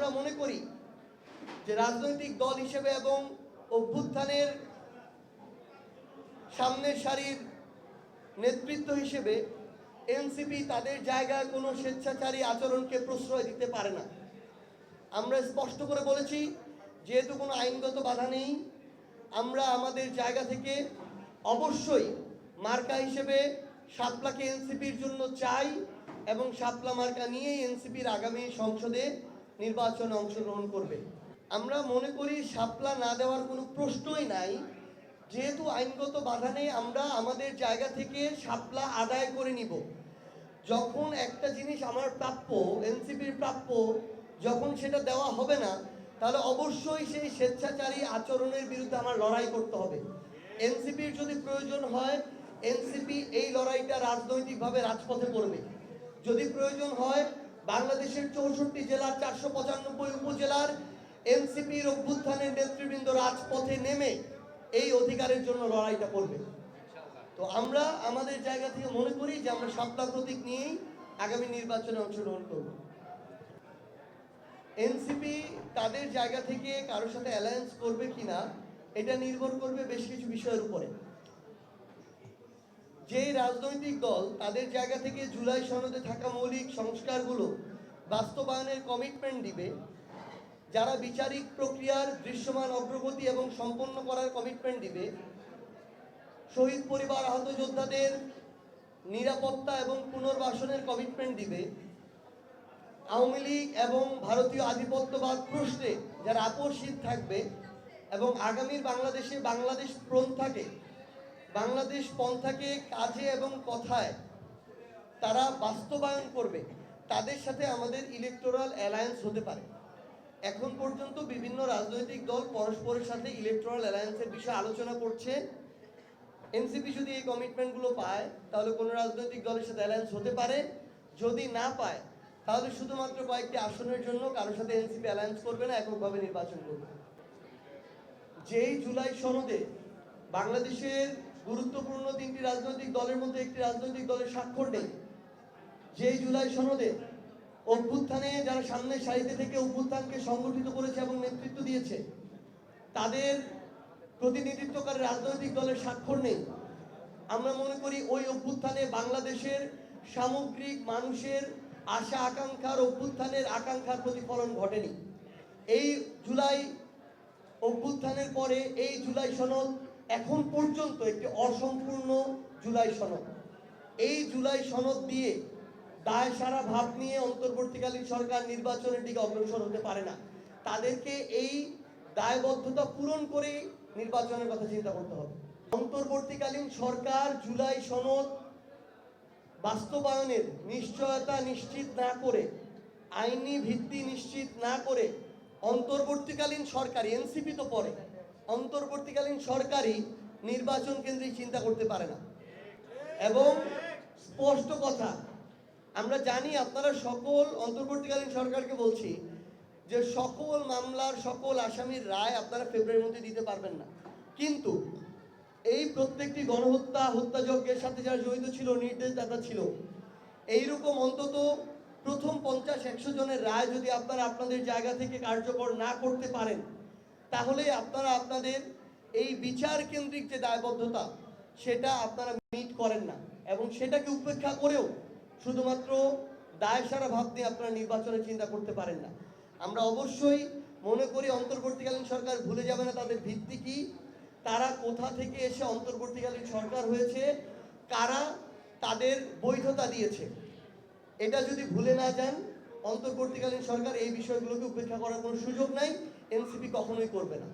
আমরা মনে করি যে রাজনৈতিক দল হিসেবে এবং অভ্যুত্থানের সামনের সারির নেতৃত্ব হিসেবে এনসিপি তাদের জায়গায় কোনো স্বেচ্ছাচারী আচরণকে প্রশ্রয় দিতে পারে না। আমরা স্পষ্ট করে বলেছি, যেহেতু কোনো আইনগত বাধা নেই, আমরা আমাদের জায়গা থেকে অবশ্যই মার্কা হিসেবে শাপলাকে এনসিপির জন্য চাই এবং শাপলা মার্কা নিয়েই এনসিপির আগামী সংসদে নির্বাচনে অংশগ্রহণ করবে। আমরা মনে করি সাপলা না দেওয়ার কোনো প্রশ্নই নাই। যেহেতু আইনগত বাধা নেই, আমরা আমাদের জায়গা থেকে সাপলা আদায় করে নিব। যখন একটা জিনিস আমার প্রাপ্য, এনসিপির প্রাপ্য, যখন সেটা দেওয়া হবে না, তাহলে অবশ্যই সেই স্বেচ্ছাচারী আচরণের বিরুদ্ধে আমার লড়াই করতে হবে। এনসিপির যদি প্রয়োজন হয়, এনসিপি এই লড়াইটা রাজনৈতিকভাবে রাজপথে করবে যদি প্রয়োজন হয় বাংলাদেশের চৌষট্টি জেলার চারশো পঁচানব্বই উপজেলার এনসিপির অভ্যুত্থানের নেতৃবৃন্দ রাজপথে নেমে এই অধিকারের জন্য লড়াইটা করবে। তো আমরা আমাদের জায়গা থেকে মনে করি যে আমরা সাপ্তাহ প্রতীক নিয়েই আগামী নির্বাচনে অংশগ্রহণ করব। এনসিপি তাদের জায়গা থেকে কারোর সাথে অ্যালায়েন্স করবে কিনা, এটা নির্ভর করবে বেশ কিছু বিষয়ের উপরে। যে রাজনৈতিক দল তাদের জায়গা থেকে জুলাই সনদে থাকা মৌলিক সংস্কারগুলো বাস্তবায়নের কমিটমেন্ট দিবে, যারা বিচারিক প্রক্রিয়ার দৃশ্যমান অগ্রগতি এবং সম্পন্ন করার কমিটমেন্ট দিবে, শহীদ পরিবার, আহত যোদ্ধাদের নিরাপত্তা এবং পুনর্বাসনের কমিটমেন্ট দিবে, আওয়ামী লীগ এবং ভারতীয় আধিপত্যবাদ প্রশ্নে যারা আকর্ষিত থাকবে এবং আগামীর বাংলাদেশে বাংলাদেশ পন্থাকে বাংলাদেশ পন্থাকে কাজে এবং কথায় তারা বাস্তবায়ন করবে। তাদের সাথে আমাদের ইলেকটোরাল অ্যালায়েন্স হতে পারে। এখন পর্যন্ত বিভিন্ন রাজনৈতিক দল পরস্পরের সাথে ইলেকটোরাল অ্যালায়েন্সের বিষয়ে আলোচনা করছে। এনসিপি যদি এই কমিটমেন্টগুলো পায়, তাহলে কোনো রাজনৈতিক দলের সাথে অ্যালায়েন্স হতে পারে। যদি না পায়, তাহলে শুধুমাত্র কয়েকটি আসনের জন্য কারোর সাথে এনসিপি অ্যালায়েন্স করবে না, এককভাবে নির্বাচন করবে। যেই জুলাই সনদে বাংলাদেশের গুরুত্বপূর্ণ তিনটি রাজনৈতিক দলের মধ্যে একটি রাজনৈতিক দলের স্বাক্ষর নেই। যেই জুলাই সনদে অভ্যুত্থানে যারা সামনের সারিতে থেকে অভ্যুত্থানকে সংগঠিত করেছে এবং নেতৃত্ব দিয়েছে, তাদের প্রতিনিধিত্বকারী রাজনৈতিক দলের স্বাক্ষর নেই। আমরা মনে করি ওই অভ্যুত্থানে বাংলাদেশের সামগ্রিক মানুষের আশা, আকাঙ্ক্ষার অভ্যুত্থানের আকাঙ্ক্ষার প্রতিফলন ঘটেনি। এই জুলাই অভ্যুত্থানের পরে এই জুলাই সনদ এখন পর্যন্ত একটি অসম্পূর্ণ জুলাই সনদ। এই জুলাই সনদ দিয়ে দায় সারা ভাব নিয়ে অন্তর্বর্তীকালীন সরকার নির্বাচনের দিকে অগ্রসর হতে পারে না। তাদেরকে এই দায়বদ্ধতা পূরণ করে নির্বাচনের কথা চিন্তা করতে হবে। অন্তর্বর্তীকালীন সরকার জুলাই সনদ বাস্তবায়নের নিশ্চয়তা নিশ্চিত না করে, আইনি ভিত্তি নিশ্চিত না করে অন্তর্বর্তীকালীন সরকার, এনসিপি তো পরে অন্তর্বর্তীকালীন সরকারই নির্বাচন কেন্দ্রিক চিন্তা করতে পারে না। এবং স্পষ্ট কথা, আমরা জানি আপনারা সকল অন্তর্বর্তীকালীন সরকারকে বলছি যে সকল মামলার, সকল আসামির রায় আপনারা ফেব্রুয়ারির মধ্যে দিতে পারবেন না। কিন্তু এই প্রত্যেকটি গণহত্যা, হত্যাযজ্ঞের সাথে যারা জড়িত ছিল নির্দেশদাতা ছিল, এইরকম অন্তত প্রথম পঞ্চাশ, একশো জনের রায় যদি আপনারা আপনাদের জায়গা থেকে কার্যকর না করতে পারেন তাহলে আপনারা আপনাদের এই বিচার কেন্দ্রিক যে দায়বদ্ধতা, সেটা আপনারা মিট করেন না। এবং সেটাকে উপেক্ষা করেও শুধুমাত্র দায় সারা ভাব দিয়ে আপনারা নির্বাচনের চিন্তা করতে পারেন না। আমরা অবশ্যই মনে করি অন্তর্বর্তীকালীন সরকার ভুলে যাবে না তাদের ভিত্তি কি, তারা কোথা থেকে এসে অন্তর্বর্তীকালীন সরকার হয়েছে, কারা তাদের বৈধতা দিয়েছে। এটা যদি ভুলে না যান অন্তর্বর্তীকালীন সরকার এই বিষয়গুলোকে উপেক্ষা করার কোনো সুযোগ নাই এনসিপি কখনোই করবে না।